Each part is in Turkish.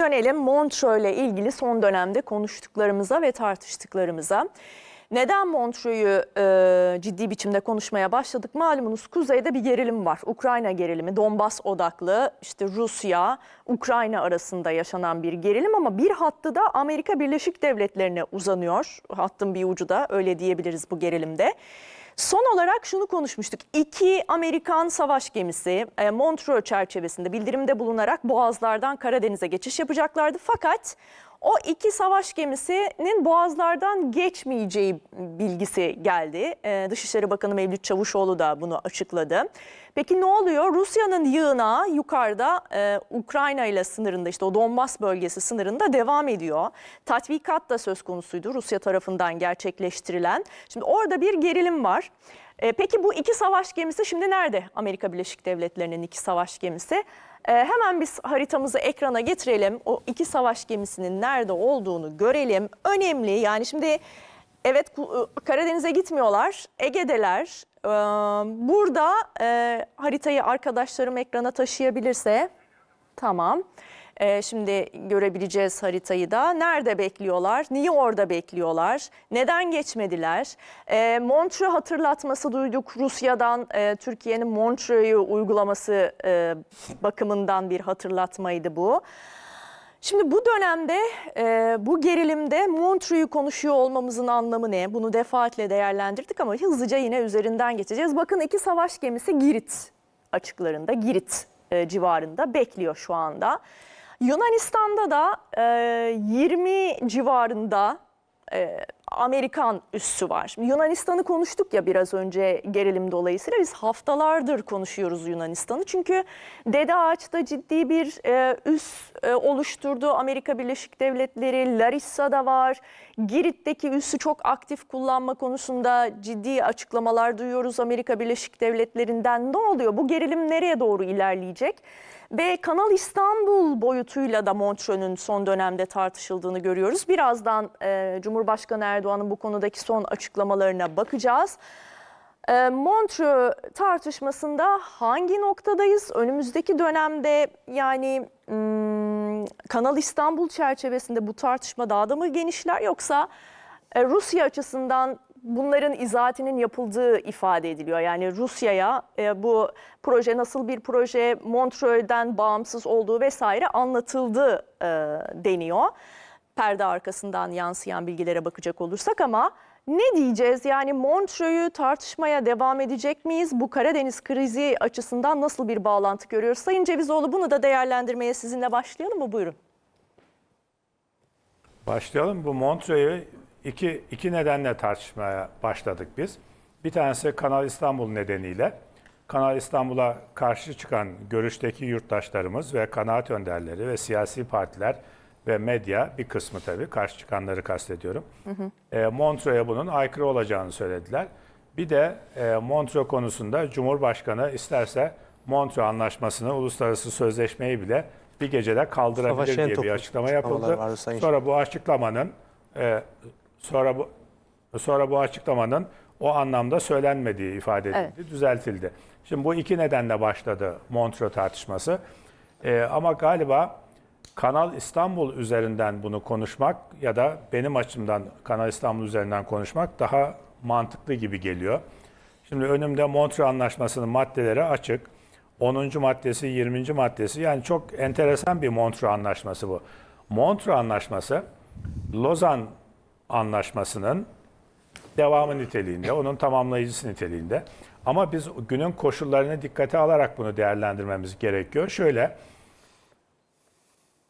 Dönelim Montreux ile ilgili son dönemde konuştuklarımıza ve tartıştıklarımıza. Neden Montreux'u e, ciddi biçimde konuşmaya başladık? Malumunuz kuzeyde bir gerilim var. Ukrayna gerilimi, Donbas odaklı işte Rusya, Ukrayna arasında yaşanan bir gerilim ama bir hattı da Amerika Birleşik Devletleri'ne uzanıyor. Hattın bir ucu da öyle diyebiliriz bu gerilimde. Son olarak şunu konuşmuştuk. İki Amerikan savaş gemisi e, Montreux çerçevesinde bildirimde bulunarak Boğazlardan Karadeniz'e geçiş yapacaklardı. Fakat o iki savaş gemisinin Boğazlardan geçmeyeceği bilgisi geldi. E, Dışişleri Bakanı Mevlüt Çavuşoğlu da bunu açıkladı. Peki ne oluyor? Rusya'nın yığınağı yukarıda e, Ukrayna ile sınırında işte o Donbas bölgesi sınırında devam ediyor. Tatbikat da söz konusuydu Rusya tarafından gerçekleştirilen. Şimdi orada bir gerilim var. E, peki bu iki savaş gemisi şimdi nerede? Amerika Birleşik Devletleri'nin iki savaş gemisi. E, hemen biz haritamızı ekrana getirelim. O iki savaş gemisinin nerede olduğunu görelim. Önemli yani şimdi evet Ku- Karadeniz'e gitmiyorlar. Ege'deler. Burada e, haritayı arkadaşlarım ekrana taşıyabilirse tamam. Ee, şimdi görebileceğiz haritayı da. Nerede bekliyorlar? Niye orada bekliyorlar? Neden geçmediler? Ee, Montreux hatırlatması duyduk Rusya'dan. Ee, Türkiye'nin Montreux'u uygulaması e, bakımından bir hatırlatmaydı bu. Şimdi bu dönemde e, bu gerilimde Montreux'u konuşuyor olmamızın anlamı ne? Bunu defaatle değerlendirdik ama hızlıca yine üzerinden geçeceğiz. Bakın iki savaş gemisi Girit açıklarında, Girit e, civarında bekliyor şu anda. Yunanistan'da da e, 20 civarında e, Amerikan üssü var. Yunanistan'ı konuştuk ya biraz önce gerilim dolayısıyla biz haftalardır konuşuyoruz Yunanistan'ı. Çünkü Dede Ağaç'ta ciddi bir e, üs e, oluşturdu Amerika Birleşik Devletleri. Larissa'da var. Girit'teki üssü çok aktif kullanma konusunda ciddi açıklamalar duyuyoruz Amerika Birleşik Devletleri'nden. Ne oluyor? Bu gerilim nereye doğru ilerleyecek? Ve Kanal İstanbul boyutuyla da Montreux'un son dönemde tartışıldığını görüyoruz. Birazdan e, Cumhurbaşkanı Erdoğan'ın bu konudaki son açıklamalarına bakacağız. E, Montreux tartışmasında hangi noktadayız? Önümüzdeki dönemde yani hmm, Kanal İstanbul çerçevesinde bu tartışma daha da mı genişler yoksa e, Rusya açısından bunların izahatinin yapıldığı ifade ediliyor. Yani Rusya'ya e, bu proje nasıl bir proje, Montreux'den bağımsız olduğu vesaire anlatıldı e, deniyor. Perde arkasından yansıyan bilgilere bakacak olursak ama ne diyeceğiz? Yani Montreux'u tartışmaya devam edecek miyiz? Bu Karadeniz krizi açısından nasıl bir bağlantı görüyoruz? Sayın Cevizoğlu bunu da değerlendirmeye sizinle başlayalım mı? Buyurun. Başlayalım. Bu Montreux'u iki, iki nedenle tartışmaya başladık biz. Bir tanesi Kanal İstanbul nedeniyle. Kanal İstanbul'a karşı çıkan görüşteki yurttaşlarımız ve kanaat önderleri ve siyasi partiler ve medya bir kısmı tabii karşı çıkanları kastediyorum. E, Montreux'a bunun aykırı olacağını söylediler. Bir de e, Montreux konusunda Cumhurbaşkanı isterse Montreux Anlaşması'nı, uluslararası sözleşmeyi bile bir gecede kaldırabilir Savaş diye bir açıklama yapıldı. Sonra bu açıklamanın e, sonra bu sonra bu açıklamanın o anlamda söylenmediği ifade edildi, düzeltildi. Şimdi bu iki nedenle başladı Montreux tartışması. E, ama galiba Kanal İstanbul üzerinden bunu konuşmak ya da benim açımdan Kanal İstanbul üzerinden konuşmak daha mantıklı gibi geliyor. Şimdi önümde Montreux Anlaşması'nın maddeleri açık. 10. maddesi, 20. maddesi yani çok enteresan bir Montreux Anlaşması bu. Montreux Anlaşması Lozan Anlaşması'nın devamı niteliğinde, onun tamamlayıcısı niteliğinde. Ama biz günün koşullarını dikkate alarak bunu değerlendirmemiz gerekiyor. Şöyle,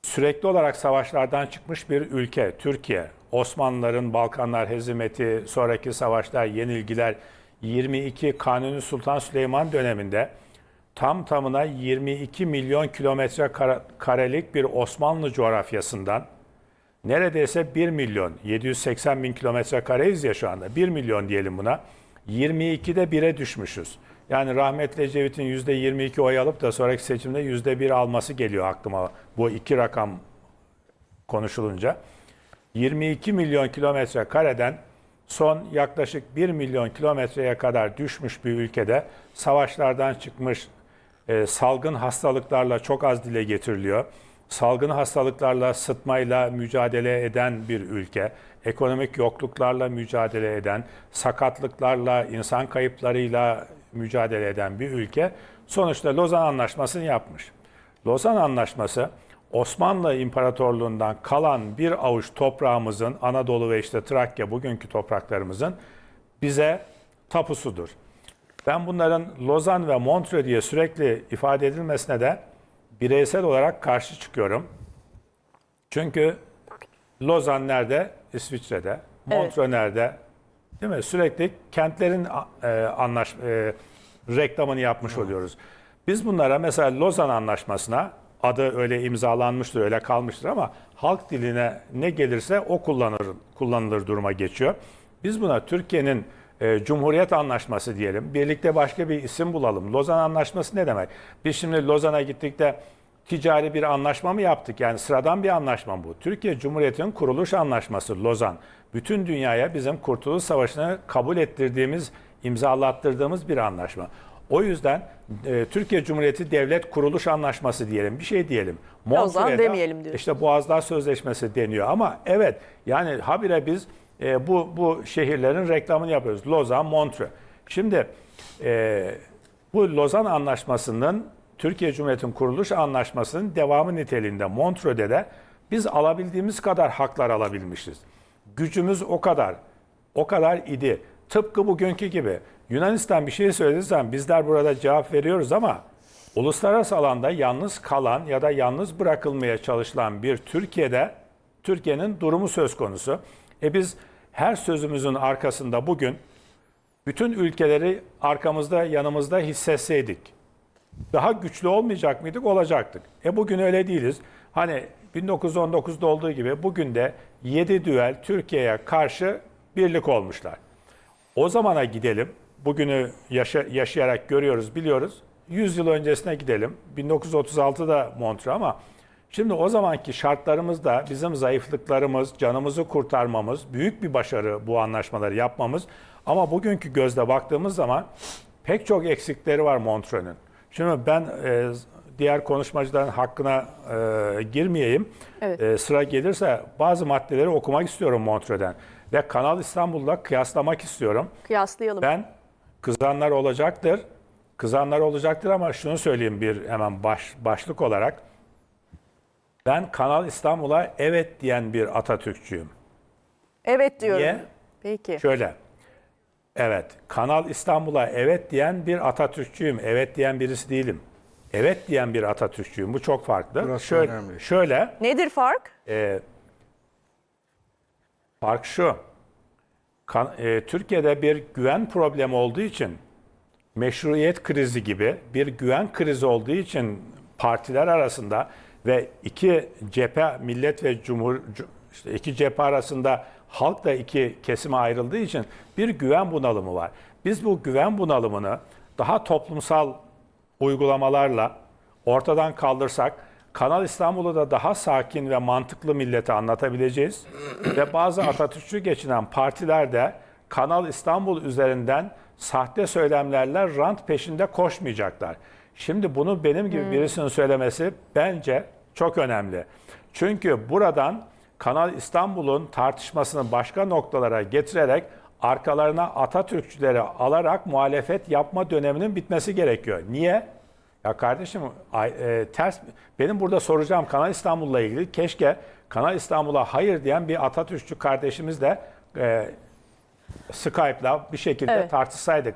sürekli olarak savaşlardan çıkmış bir ülke, Türkiye. Osmanlıların Balkanlar hezimeti, sonraki savaşlar, yenilgiler, 22 Kanuni Sultan Süleyman döneminde tam tamına 22 milyon kilometre karelik bir Osmanlı coğrafyasından neredeyse 1 milyon 780 bin kilometre kareyiz ya şu anda 1 milyon diyelim buna 22'de 1'e düşmüşüz. Yani rahmetli Ecevit'in %22 oy alıp da sonraki seçimde %1 alması geliyor aklıma bu iki rakam konuşulunca. 22 milyon kilometre kareden son yaklaşık 1 milyon kilometreye kadar düşmüş bir ülkede savaşlardan çıkmış e, salgın hastalıklarla çok az dile getiriliyor. Salgın hastalıklarla, sıtmayla mücadele eden bir ülke, ekonomik yokluklarla mücadele eden, sakatlıklarla, insan kayıplarıyla mücadele eden bir ülke sonuçta Lozan Anlaşması'nı yapmış. Lozan Anlaşması Osmanlı İmparatorluğundan kalan bir avuç toprağımızın, Anadolu ve işte Trakya bugünkü topraklarımızın bize tapusudur. Ben bunların Lozan ve Montreux diye sürekli ifade edilmesine de bireysel olarak karşı çıkıyorum. Çünkü Lozan nerede? İsviçre'de. Montreux nerede? Değil mi? Sürekli kentlerin e, anlaş e, reklamını yapmış oluyoruz. Biz bunlara mesela Lozan Anlaşması'na adı öyle imzalanmıştır, öyle kalmıştır ama halk diline ne gelirse o kullanır, kullanılır duruma geçiyor. Biz buna Türkiye'nin e, Cumhuriyet Anlaşması diyelim. Birlikte başka bir isim bulalım. Lozan Anlaşması ne demek? Biz şimdi Lozan'a gittik de ticari bir anlaşma mı yaptık? Yani sıradan bir anlaşma bu. Türkiye Cumhuriyeti'nin kuruluş anlaşması Lozan. Bütün dünyaya bizim Kurtuluş Savaşı'nı kabul ettirdiğimiz, imzalattırdığımız bir anlaşma. O yüzden e, Türkiye Cumhuriyeti Devlet Kuruluş Anlaşması diyelim, bir şey diyelim. Lozan Montreux'da demeyelim diyorsun. İşte Boğazlar Sözleşmesi deniyor ama evet yani habire biz e, bu bu şehirlerin reklamını yapıyoruz. Lozan, Montreux. Şimdi e, bu Lozan Anlaşması'nın Türkiye Cumhuriyeti'nin kuruluş anlaşmasının devamı niteliğinde Montreux'de de biz alabildiğimiz kadar haklar alabilmişiz. Gücümüz o kadar, o kadar idi. Tıpkı bugünkü gibi Yunanistan bir şey söylediği zaman bizler burada cevap veriyoruz ama uluslararası alanda yalnız kalan ya da yalnız bırakılmaya çalışılan bir Türkiye'de Türkiye'nin durumu söz konusu. E biz her sözümüzün arkasında bugün bütün ülkeleri arkamızda yanımızda hissetseydik daha güçlü olmayacak mıydık? Olacaktık. E bugün öyle değiliz. Hani 1919'da olduğu gibi bugün de 7 düel Türkiye'ye karşı birlik olmuşlar. O zamana gidelim. Bugünü yaşa- yaşayarak görüyoruz, biliyoruz. 100 yıl öncesine gidelim. 1936'da Montreux ama şimdi o zamanki şartlarımızda bizim zayıflıklarımız, canımızı kurtarmamız, büyük bir başarı bu anlaşmaları yapmamız. Ama bugünkü gözle baktığımız zaman pek çok eksikleri var Montreux'ün. Şimdi ben e, diğer konuşmacıların hakkına e, girmeyeyim. Evet. E, sıra gelirse bazı maddeleri okumak istiyorum Montreux'den. Ve Kanal İstanbul'la kıyaslamak istiyorum. Kıyaslayalım. Ben kızanlar olacaktır. Kızanlar olacaktır ama şunu söyleyeyim bir hemen baş, başlık olarak. Ben Kanal İstanbul'a evet diyen bir Atatürkçüyüm. evet diyorum. Niye? Peki. Şöyle. Evet, Kanal İstanbul'a evet diyen bir Atatürkçüyüm. Evet diyen birisi değilim. Evet diyen bir Atatürkçüyüm. Bu çok farklı. Burası şöyle, önemli. şöyle Nedir fark? e, fark şu. Kan- e, Türkiye'de bir güven problemi olduğu için meşruiyet krizi gibi bir güven krizi olduğu için partiler arasında ve iki cephe millet ve cumhur cu- işte iki cephe arasında halk da iki kesime ayrıldığı için bir güven bunalımı var. Biz bu güven bunalımını daha toplumsal uygulamalarla ortadan kaldırsak Kanal İstanbul'u da daha sakin ve mantıklı millete anlatabileceğiz. ve bazı Atatürkçü geçinen partiler de Kanal İstanbul üzerinden sahte söylemlerle rant peşinde koşmayacaklar. Şimdi bunu benim gibi birisinin söylemesi bence çok önemli. Çünkü buradan Kanal İstanbul'un tartışmasını başka noktalara getirerek arkalarına Atatürkçüleri alarak muhalefet yapma döneminin bitmesi gerekiyor. Niye? Ya kardeşim e, ters benim burada soracağım Kanal İstanbul'la ilgili keşke Kanal İstanbul'a hayır diyen bir Atatürkçü kardeşimizle e, Skype'la bir şekilde Evet. tartışsaydık.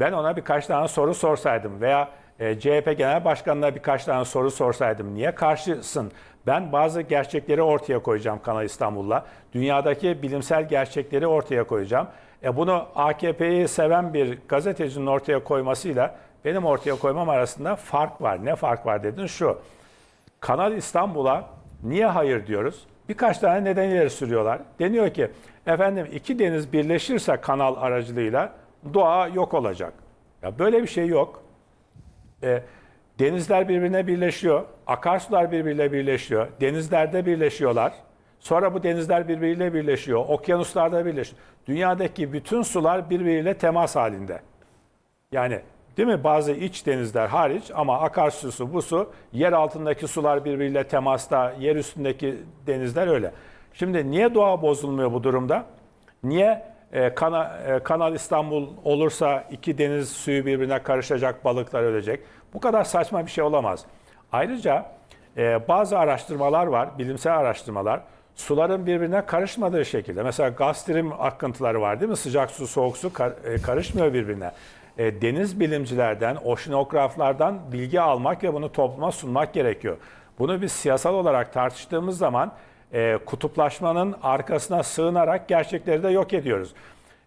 Ben ona birkaç tane soru sorsaydım veya e, CHP Genel Başkanı'na birkaç tane soru sorsaydım. Niye karşısın? Ben bazı gerçekleri ortaya koyacağım Kanal İstanbul'la. Dünyadaki bilimsel gerçekleri ortaya koyacağım. E bunu AKP'yi seven bir gazetecinin ortaya koymasıyla benim ortaya koymam arasında fark var. Ne fark var dedin şu. Kanal İstanbul'a niye hayır diyoruz? Birkaç tane neden ileri sürüyorlar. Deniyor ki efendim iki deniz birleşirse kanal aracılığıyla doğa yok olacak. Ya böyle bir şey yok. E, denizler birbirine birleşiyor. Akarsular birbiriyle birleşiyor. Denizlerde birleşiyorlar. Sonra bu denizler birbiriyle birleşiyor. Okyanuslarda birleşiyor. Dünyadaki bütün sular birbiriyle temas halinde. Yani Değil mi? Bazı iç denizler hariç ama akarsusu bu su yer altındaki sular birbiriyle temasta, yer üstündeki denizler öyle. Şimdi niye doğa bozulmuyor bu durumda? Niye e, kana, e, Kanal İstanbul olursa iki deniz suyu birbirine karışacak, balıklar ölecek? Bu kadar saçma bir şey olamaz. Ayrıca e, bazı araştırmalar var, bilimsel araştırmalar. Suların birbirine karışmadığı şekilde. Mesela gaz trim akıntıları var değil mi? Sıcak su, soğuk su kar- e, karışmıyor birbirine. E, deniz bilimcilerden, oşinograflardan bilgi almak ve bunu topluma sunmak gerekiyor. Bunu biz siyasal olarak tartıştığımız zaman e, kutuplaşmanın arkasına sığınarak gerçekleri de yok ediyoruz.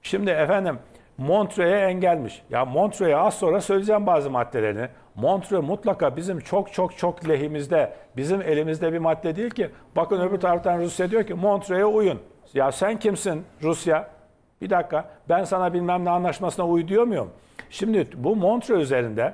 Şimdi efendim Montreux'e engelmiş. Ya Montreux'e az sonra söyleyeceğim bazı maddelerini. Montreux mutlaka bizim çok çok çok lehimizde, bizim elimizde bir madde değil ki. Bakın öbür taraftan Rusya diyor ki Montreux'e uyun. Ya sen kimsin Rusya? Bir dakika ben sana bilmem ne anlaşmasına uy diyor muyum? Şimdi bu Montreux üzerinde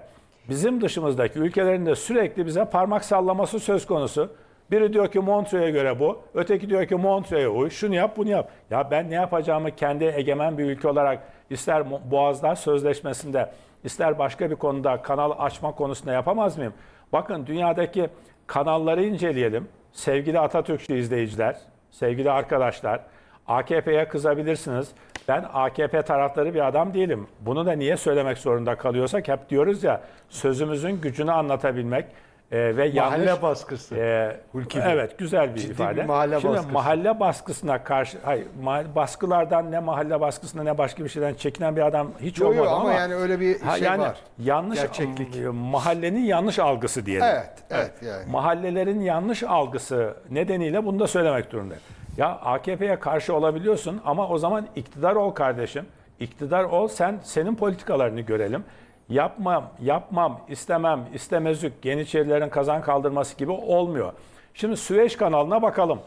bizim dışımızdaki ülkelerin de sürekli bize parmak sallaması söz konusu. Biri diyor ki Montreux'e göre bu, öteki diyor ki Montreux'e uy, şunu yap bunu yap. Ya ben ne yapacağımı kendi egemen bir ülke olarak ister Boğazlar Sözleşmesi'nde, ister başka bir konuda kanal açma konusunda yapamaz mıyım? Bakın dünyadaki kanalları inceleyelim. Sevgili Atatürkçü izleyiciler, sevgili arkadaşlar, AKP'ye kızabilirsiniz. Ben AKP taraftarı bir adam değilim. Bunu da niye söylemek zorunda kalıyorsak hep diyoruz ya sözümüzün gücünü anlatabilmek e, ve Mahalle yanlış baskısı. e, Hulki evet güzel bir Ciddi ifade. bir mahalle Şimdi baskısı. mahalle baskısına karşı hayır ma- baskılardan ne mahalle baskısına ne başka bir şeyden çekinen bir adam hiç Yo, yo, olmadı ama, ama, yani öyle bir Ha, şey yani var. yanlış Gerçeklik. mahallenin yanlış algısı diyelim. Evet, evet yani. Mahallelerin yanlış algısı nedeniyle bunu da söylemek durumundayım. Ya AKP'ye karşı olabiliyorsun ama o zaman iktidar ol kardeşim. İktidar ol sen senin politikalarını görelim. Yapmam, yapmam, istemem, istemezük, Yeniçerilerin kazan kaldırması gibi olmuyor. Şimdi Süveyş kanalına bakalım.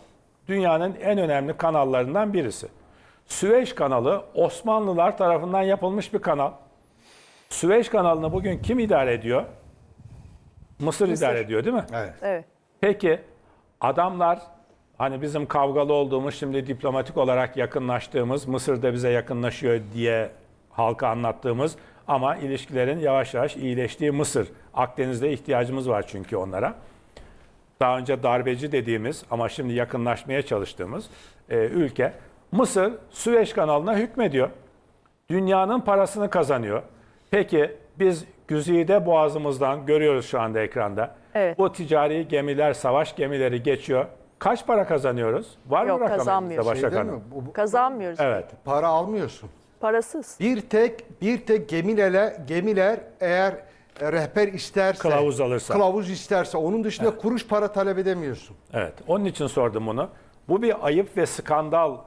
Dünyanın en önemli kanallarından birisi. Süveyş kanalı Osmanlılar tarafından yapılmış bir kanal. Süveyş kanalını bugün kim idare ediyor? Mısır, idare ediyor değil mi? Evet. Evet. Peki adamlar hani bizim kavgalı olduğumuz şimdi diplomatik olarak yakınlaştığımız Mısır'da bize yakınlaşıyor diye halka anlattığımız ama ilişkilerin yavaş yavaş iyileştiği Mısır. Akdeniz'de ihtiyacımız var çünkü onlara. Daha önce darbeci dediğimiz ama şimdi yakınlaşmaya çalıştığımız e, ülke Mısır Süveyş kanalına hükmediyor. Dünyanın parasını kazanıyor. Peki biz Güzide Boğazımızdan görüyoruz şu anda ekranda. Evet. Bu ticari gemiler, savaş gemileri geçiyor. Kaç para kazanıyoruz? Var Yok, mı rakamı kazanmıyoruz. elinizde Şey Başak? Hanım? Bu- bu- Kazanmıyoruz. Evet. para almıyorsun. Parasız. Bir tek bir tek gemilerle gemiler eğer e, rehber isterse Kılavuz alırsa. kılavuz isterse onun dışında kuruş para talep edemiyorsun. Evet. Onun için sordum bunu. Bu bir ayıp ve skandal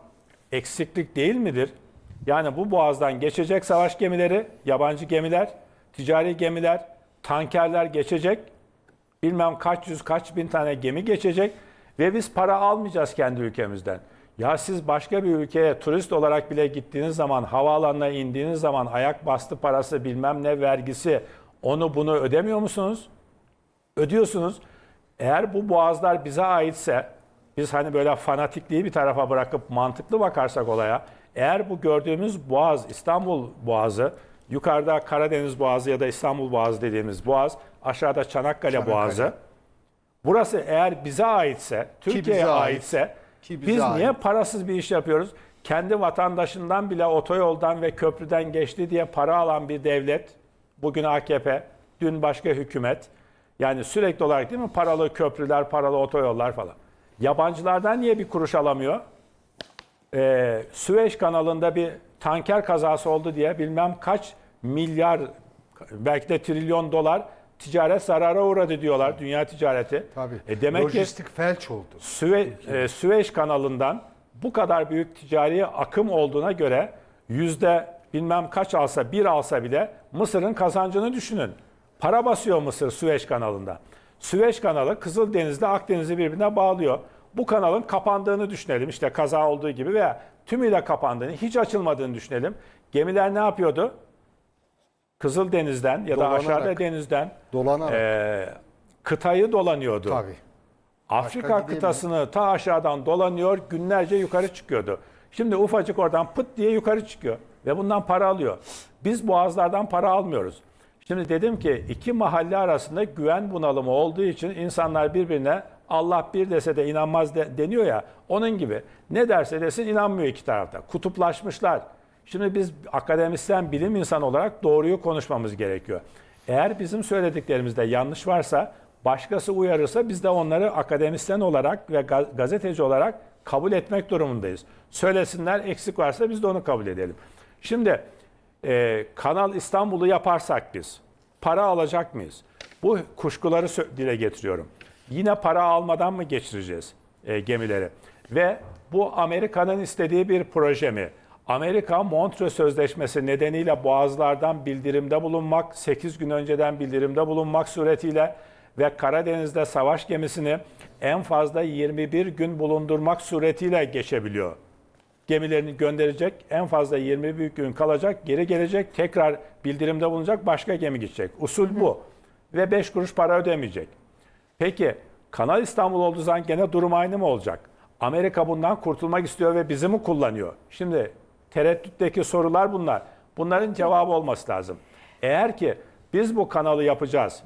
eksiklik değil midir? Yani bu boğazdan geçecek savaş gemileri, yabancı gemiler, ticari gemiler, tankerler geçecek. Bilmem kaç yüz, kaç bin tane gemi geçecek ve biz para almayacağız kendi ülkemizden. Ya siz başka bir ülkeye turist olarak bile gittiğiniz zaman, havaalanına indiğiniz zaman ayak bastı parası, bilmem ne vergisi, onu bunu ödemiyor musunuz? ödüyorsunuz. Eğer bu boğazlar bize aitse, biz hani böyle fanatikliği bir tarafa bırakıp mantıklı bakarsak olaya, eğer bu gördüğümüz boğaz, İstanbul boğazı, yukarıda Karadeniz boğazı ya da İstanbul boğazı dediğimiz boğaz, aşağıda Çanakkale, Çanakkale. boğazı, burası eğer bize aitse, Türkiye'ye bize ait. Ki bize biz niye ait. parasız bir iş yapıyoruz? Kendi vatandaşından bile otoyoldan ve köprüden geçti diye para alan bir devlet, bugün AKP, dün başka hükümet, yani sürekli olarak değil mi paralı köprüler, paralı otoyollar falan. Yabancılardan niye bir kuruş alamıyor? Ee, Süveyş kanalında bir tanker kazası oldu diye bilmem kaç milyar belki de trilyon dolar ticaret zarara uğradı diyorlar dünya ticareti. Tabii. E demek ki Lojistik felç oldu. Süve, e, Süveyş kanalından bu kadar büyük ticari akım olduğuna göre yüzde bilmem kaç alsa bir alsa bile Mısır'ın kazancını düşünün. Para basıyor Mısır Süveyş kanalında. Süveyş kanalı Kızıldeniz'de Akdeniz'i birbirine bağlıyor. Bu kanalın kapandığını düşünelim işte kaza olduğu gibi veya tümüyle kapandığını hiç açılmadığını düşünelim. Gemiler ne yapıyordu? Kızıldeniz'den ya da Dolanarak. aşağıda denizden Dolanarak. e, kıtayı dolanıyordu. Tabii. Afrika gideyim mi? kıtasını ta aşağıdan dolanıyor, günlerce yukarı çıkıyordu. Şimdi ufacık oradan pıt diye yukarı çıkıyor ve bundan para alıyor. Biz boğazlardan para almıyoruz. Şimdi dedim ki iki mahalle arasında güven bunalımı olduğu için insanlar birbirine Allah bir dese de inanmaz de- deniyor ya. Onun gibi ne derse desin inanmıyor iki tarafta. Kutuplaşmışlar. Şimdi biz akademisyen bilim insanı olarak doğruyu konuşmamız gerekiyor. Eğer bizim söylediklerimizde yanlış varsa başkası uyarırsa biz de onları akademisyen olarak ve ga- gazeteci olarak kabul etmek durumundayız. Söylesinler eksik varsa biz de onu kabul edelim. Şimdi e, Kanal İstanbul'u yaparsak biz para alacak mıyız? Bu kuşkuları dile getiriyorum. Yine para almadan mı geçireceğiz e, gemileri? Ve bu Amerika'nın istediği bir proje mi? Amerika Montreux Sözleşmesi nedeniyle boğazlardan bildirimde bulunmak, 8 gün önceden bildirimde bulunmak suretiyle ve Karadeniz'de savaş gemisini en fazla 21 gün bulundurmak suretiyle geçebiliyor gemilerini gönderecek. En fazla 20 büyük gün kalacak. Geri gelecek. Tekrar bildirimde bulunacak. Başka gemi gidecek. Usul bu. Ve 5 kuruş para ödemeyecek. Peki Kanal İstanbul olduğu zaman gene durum aynı mı olacak? Amerika bundan kurtulmak istiyor ve bizi mi kullanıyor? Şimdi tereddütteki sorular bunlar. Bunların cevabı olması lazım. Eğer ki biz bu kanalı yapacağız.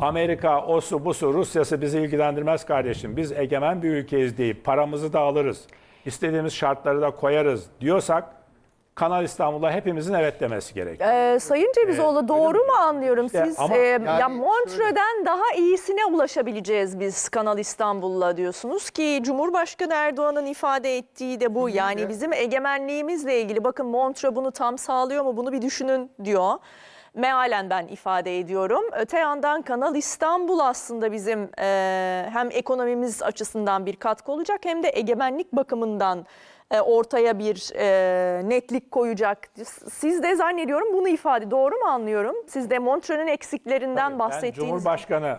Amerika, osu, busu, Rusya'sı bizi ilgilendirmez kardeşim. Biz egemen bir ülkeyiz deyip paramızı da alırız. İstediğimiz şartları da koyarız diyorsak Kanal İstanbul'a hepimizin evet demesi gerekiyor. Ee, Sayın Cevizoğlu doğru mu anlıyorum? İşte Siz ama- e, Yani ya Montreux'den daha iyisine ulaşabileceğiz biz Kanal İstanbul'la diyorsunuz ki Cumhurbaşkanı Erdoğan'ın ifade ettiği de bu. Yani bizim egemenliğimizle ilgili bakın Montreux bunu tam sağlıyor mu bunu bir düşünün diyor. Mealen ben ifade ediyorum. Öte yandan Kanal İstanbul aslında bizim e, hem ekonomimiz açısından bir katkı olacak hem de egemenlik bakımından ortaya bir e, netlik koyacak. Siz de zannediyorum bunu ifade doğru mu anlıyorum? Siz de Montreux'un eksiklerinden Ben bahsettiğiniz. Cumhurbaşkanı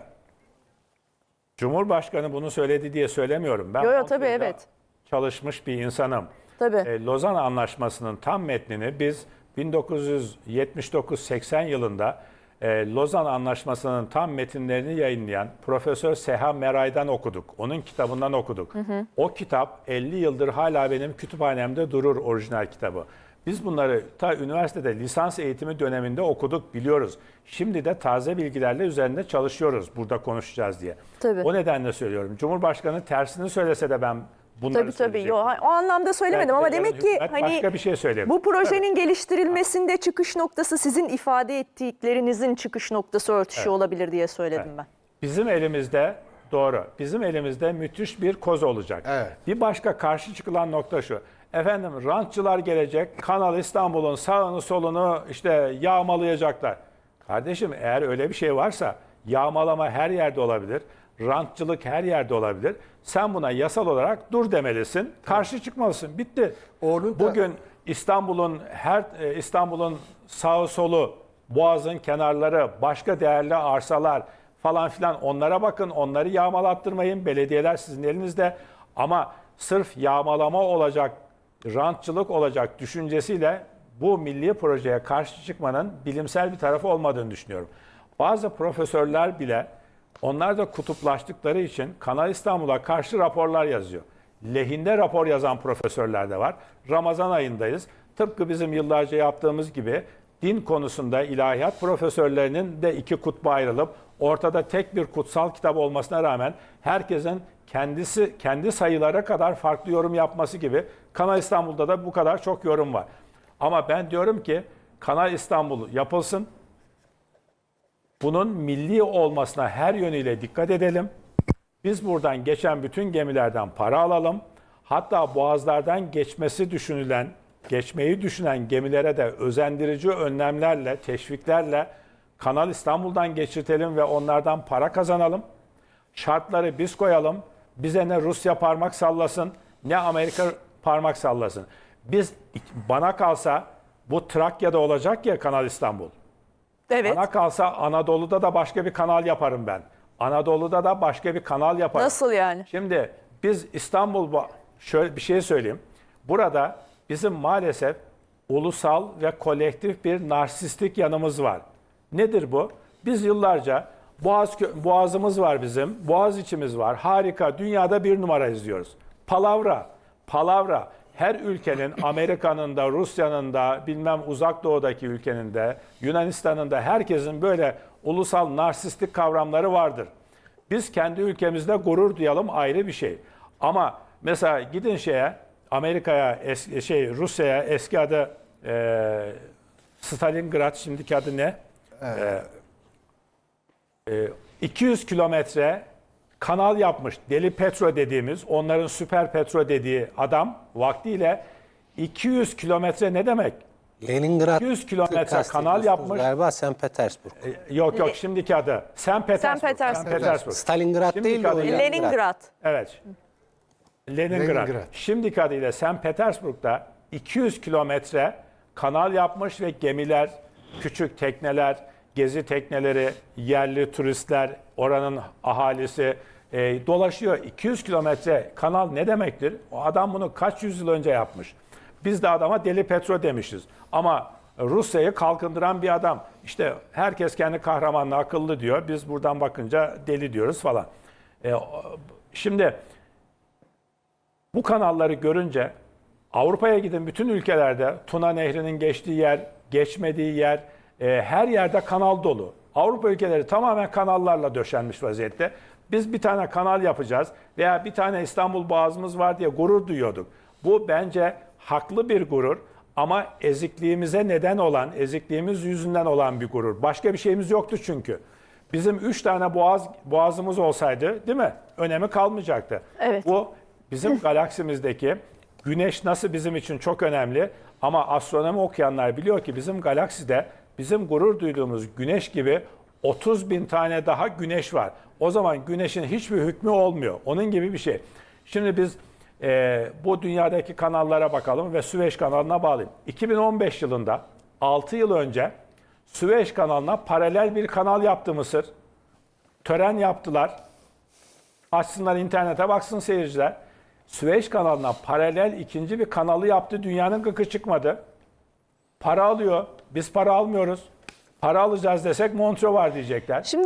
Cumhurbaşkanı bunu söyledi diye söylemiyorum. Ben Yo, yo, tabii, evet. çalışmış bir insanım. Tabii. E, Lozan Anlaşması'nın tam metnini biz 1979-80 yılında e, Lozan Anlaşması'nın tam metinlerini yayınlayan Profesör Seha Meray'dan okuduk. Onun kitabından okuduk. O kitap 50 yıldır hala benim kütüphanemde durur orijinal kitabı. Biz bunları ta üniversitede lisans eğitimi döneminde okuduk, biliyoruz. Şimdi de taze bilgilerle üzerinde çalışıyoruz burada konuşacağız diye. Tabii. O nedenle söylüyorum. Cumhurbaşkanı tersini söylese de ben bunları Tabii tabii. Yo, o anlamda söylemedim ama demek ki hani başka bir şey söyleyebilir. bu projenin geliştirilmesinde çıkış noktası sizin ifade ettiklerinizin çıkış noktası örtüşüyor olabilir diye söyledim ben. Bizim elimizde doğru. Bizim elimizde müthiş bir koz olacak. Evet. Bir başka karşı çıkılan nokta şu. Efendim rantçılar gelecek. Kanal İstanbul'un sağını solunu işte yağmalayacaklar. Kardeşim eğer öyle bir şey varsa yağmalama her yerde olabilir. Rantçılık her yerde olabilir. Sen buna yasal olarak dur demelisin. Karşı çıkmalısın. Bitti. Onun da- Bugün İstanbul'un her e, İstanbul'un sağı solu, Boğaz'ın kenarları, başka değerli arsalar falan filan onlara bakın. Onları yağmalattırmayın. Belediyeler sizin elinizde. Ama sırf yağmalama olacak, rantçılık olacak düşüncesiyle bu milli projeye karşı çıkmanın bilimsel bir tarafı olmadığını düşünüyorum. Bazı profesörler bile onlar da kutuplaştıkları için Kanal İstanbul'a karşı raporlar yazıyor. Lehinde rapor yazan profesörler de var. Ramazan ayındayız. Tıpkı bizim yıllarca yaptığımız gibi din konusunda ilahiyat profesörlerinin de iki kutba ayrılıp ortada tek bir kutsal kitap olmasına rağmen herkesin kendisi kendi sayılara kadar farklı yorum yapması gibi Kanal İstanbul'da da bu kadar çok yorum var. Ama ben diyorum ki Kanal İstanbul yapılsın. Bunun milli olmasına her yönüyle dikkat edelim. Biz buradan geçen bütün gemilerden para alalım. Hatta boğazlardan geçmesi düşünülen, geçmeyi düşünen gemilere de özendirici önlemlerle, teşviklerle Kanal İstanbul'dan geçirtelim ve onlardan para kazanalım. Şartları biz koyalım. Bize ne Rusya parmak sallasın, ne Amerika parmak sallasın. Biz bana kalsa bu Trakya'da olacak ya Kanal İstanbul. Evet. Bana kalsa Anadolu'da da başka bir kanal yaparım ben. Anadolu'da da başka bir kanal yaparım. Nasıl yani? Şimdi biz İstanbul bu- şöyle bir şey söyleyeyim. Burada bizim maalesef ulusal ve kolektif bir narsistik yanımız var. Nedir bu? Biz yıllarca Boğaz Boğazımız var bizim. Boğaz içimiz var. Harika. Dünyada bir numara izliyoruz. Palavra. Palavra. Her ülkenin, Amerika'nın da, Rusya'nın da, bilmem uzak doğudaki ülkenin de, Yunanistan'ın da herkesin böyle ulusal narsistik kavramları vardır. Biz kendi ülkemizde gurur duyalım ayrı bir şey. Ama mesela gidin şeye, Amerika'ya, şey Rusya'ya eski adı e, Stalingrad, şimdiki adı ne? E, 200 kilometre kanal yapmış. Deli Petro dediğimiz, onların süper Petro dediği adam vaktiyle 200 kilometre ne demek? Leningrad 200 kilometre kanal yapmış. Galiba St. Petersburg. E, Yok yok şimdiki adı. St. Petersburg. Petersburg. Petersburg. Stalingrad Şimdiki değil adıyla- Leningrad. Evet. Leningrad. Leningrad. Şimdiki adıyla St. Petersburg'da 200 kilometre kanal yapmış ve gemiler, küçük tekneler, gezi tekneleri, yerli turistler, oranın ahalisi e, dolaşıyor. 200 kilometre kanal ne demektir? O adam bunu kaç yüzyıl önce yapmış. Biz de adama deli petro demişiz. Ama Rusya'yı kalkındıran bir adam. İşte herkes kendi kahramanla akıllı diyor. Biz buradan bakınca deli diyoruz falan. E, şimdi bu kanalları görünce Avrupa'ya gidin bütün ülkelerde Tuna Nehri'nin geçtiği yer, geçmediği yer, e, her yerde kanal dolu. Avrupa ülkeleri tamamen kanallarla döşenmiş vaziyette. Biz bir tane kanal yapacağız veya bir tane İstanbul Boğazımız var diye gurur duyuyorduk. Bu bence haklı bir gurur ama ezikliğimize neden olan, ezikliğimiz yüzünden olan bir gurur. Başka bir şeyimiz yoktu çünkü. Bizim üç tane boğaz boğazımız olsaydı değil mi? Önemi kalmayacaktı. Evet. Bu bizim galaksimizdeki güneş nasıl bizim için çok önemli ama astronomi okuyanlar biliyor ki bizim galakside bizim gurur duyduğumuz güneş gibi 30 bin tane daha güneş var. O zaman güneşin hiçbir hükmü olmuyor. Onun gibi bir şey. Şimdi biz e, bu dünyadaki kanallara bakalım ve Süveyş kanalına bağlayayım. 2015 yılında 6 yıl önce Süveyş kanalına paralel bir kanal yaptı Mısır. Tören yaptılar. Açsınlar internete baksın seyirciler. Süveyş kanalına paralel ikinci bir kanalı yaptı. Dünyanın gıkı çıkmadı. Para alıyor. Biz para almıyoruz. Para alacağız desek Montreux var diyecekler. Şimdi